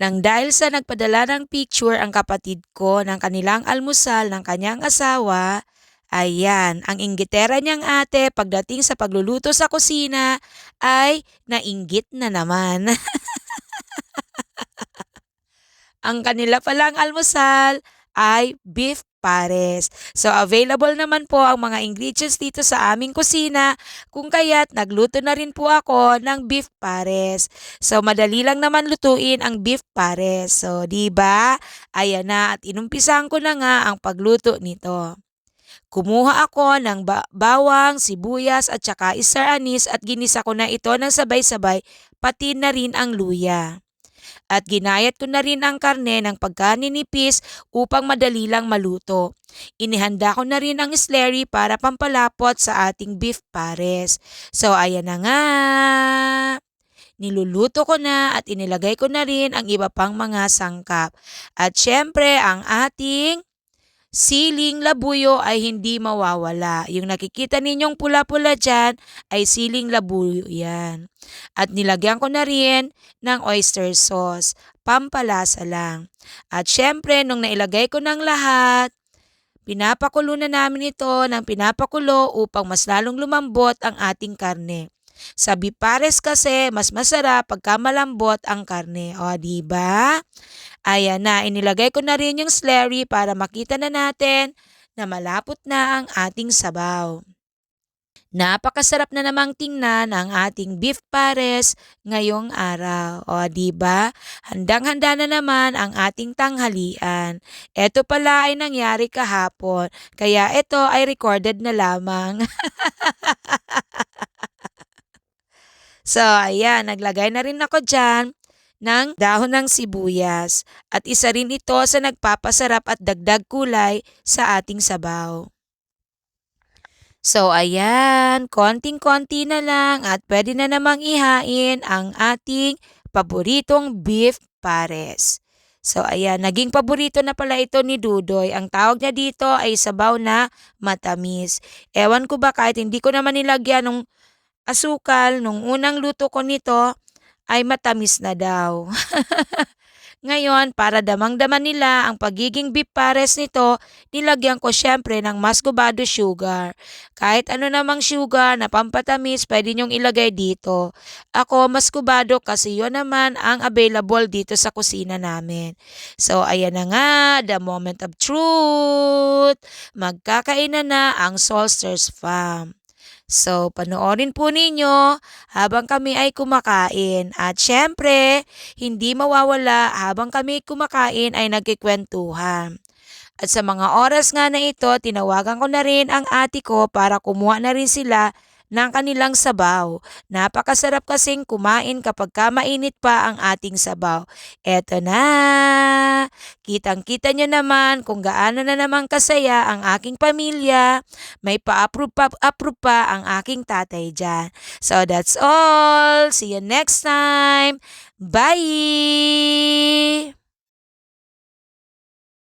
Nang dahil sa nagpadala ng picture ang kapatid ko ng kanilang almusal ng kanyang asawa, ayan, ang inggitera niyang ate pagdating sa pagluluto sa kusina ay nainggit na naman. ang kanila palang almusal ay beef pares. So available naman po ang mga ingredients dito sa aming kusina kung kaya't nagluto na rin po ako ng beef pares. So madali lang naman lutuin ang beef pares. So 'di ba? Ayan na at inumpisahan ko na nga ang pagluto nito. Kumuha ako ng ba- bawang, sibuyas at saka isar anis at ginisa ko na ito ng sabay-sabay pati na rin ang luya. At ginayat ko na rin ang karne ng pagkaninipis upang madali lang maluto. Inihanda ko na rin ang slurry para pampalapot sa ating beef pares. So ayan na nga. Niluluto ko na at inilagay ko na rin ang iba pang mga sangkap. At syempre ang ating siling labuyo ay hindi mawawala. Yung nakikita ninyong pula-pula dyan ay siling labuyo yan. At nilagyan ko na rin ng oyster sauce. Pampalasa lang. At syempre, nung nailagay ko ng lahat, pinapakulo na namin ito ng pinapakulo upang mas lalong lumambot ang ating karne. Sa bipares kasi, mas masarap pagka malambot ang karne. O, di ba? Ayan na, inilagay ko na rin yung slurry para makita na natin na malapot na ang ating sabaw. Napakasarap na namang tingnan ang ating beef pares ngayong araw. O, di ba? Handang-handa na naman ang ating tanghalian. Ito pala ay nangyari kahapon, kaya ito ay recorded na lamang. so, ayan, naglagay na rin ako dyan ng dahon ng sibuyas at isa rin ito sa nagpapasarap at dagdag kulay sa ating sabaw. So ayan, konting-konti na lang at pwede na namang ihain ang ating paboritong beef pares. So ayan, naging paborito na pala ito ni Dudoy. Ang tawag niya dito ay sabaw na matamis. Ewan ko ba kahit hindi ko naman nilagyan ng asukal nung unang luto ko nito ay matamis na daw. Ngayon, para damang-daman nila ang pagiging beef pares nito, nilagyan ko syempre ng mascobado sugar. Kahit ano namang sugar na pampatamis, pwede nyong ilagay dito. Ako, mascobado kasi yun naman ang available dito sa kusina namin. So, ayan na nga, the moment of truth. Magkakainan na ang Solsters Farm. So, panoorin po ninyo habang kami ay kumakain. At syempre, hindi mawawala habang kami kumakain ay nagkikwentuhan. At sa mga oras nga na ito, tinawagan ko na rin ang ate ko para kumuha na rin sila ng kanilang sabaw. Napakasarap kasing kumain kapag ka mainit pa ang ating sabaw. Eto na! Kitang-kita nyo naman kung gaano na naman kasaya ang aking pamilya. May pa-approve pa, approve pa ang aking tatay dyan. So that's all. See you next time. Bye!